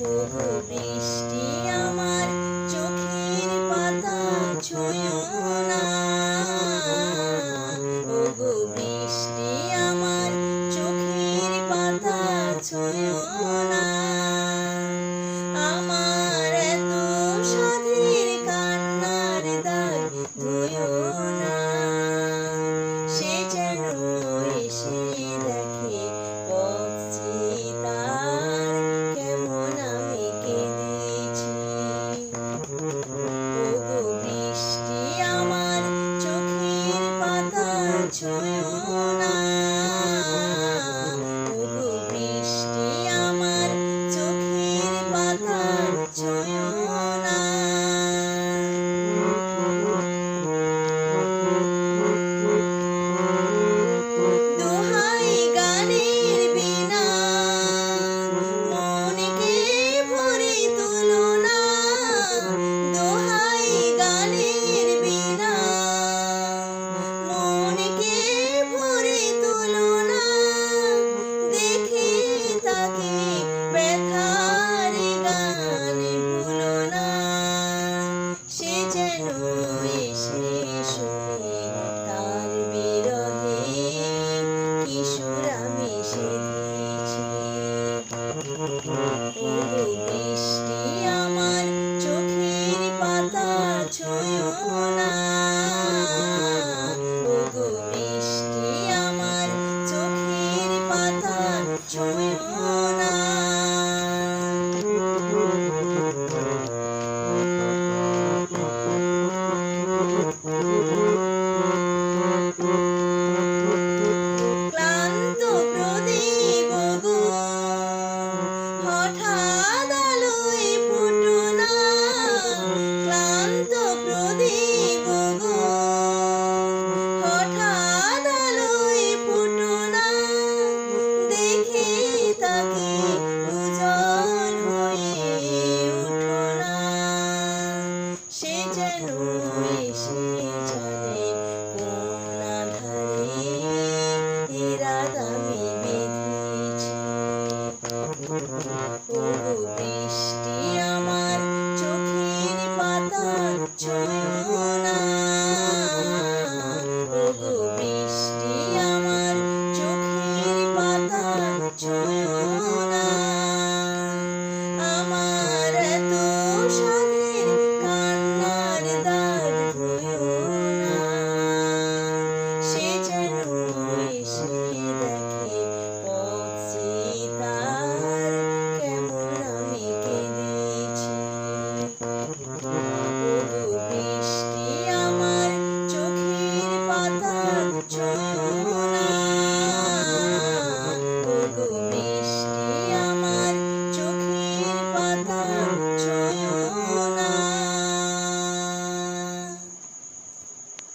প্রভু বৃষ্টি আমার চোখের পাতা ছুঁয় না। প্রভু বৃষ্টি আমার চোখের পাতা ছুঁয় না। আমার এত সাধের কান্নার দাগ ধুয় না। সে যেন এসে 我又哭了 সে যেন এসে o do bicho.